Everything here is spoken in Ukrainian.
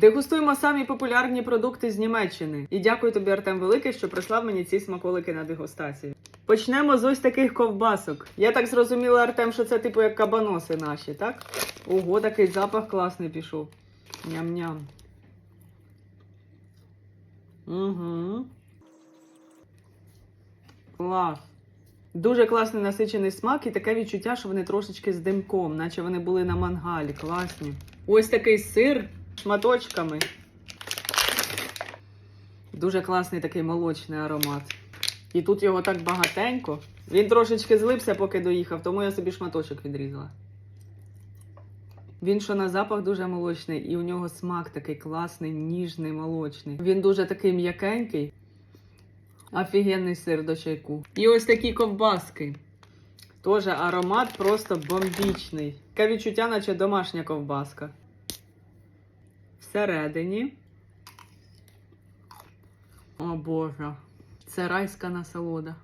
Дегустуємо самі популярні продукти з Німеччини. І дякую тобі, Артем Великий, що прислав мені ці смаколики на дегустацію. Почнемо з ось таких ковбасок. Я так зрозуміла, Артем, що це типу як кабаноси наші, так? Ого, такий запах класний пішов. Ням-ням. Угу. Клас. Дуже класний насичений смак і таке відчуття, що вони трошечки з димком, наче вони були на мангалі. Класні. Ось такий сир шматочками. Дуже класний такий молочний аромат. І тут його так багатенько. Він трошечки злився, поки доїхав, тому я собі шматочок відрізала. Він що на запах дуже молочний, і у нього смак такий класний, ніжний, молочний. Він дуже такий м'якенький. Офігенний сир до чайку. І ось такі ковбаски. Тоже аромат просто бомбічний. Таке відчуття, наче домашня ковбаска. Всередині. О Боже. Це райська насолода.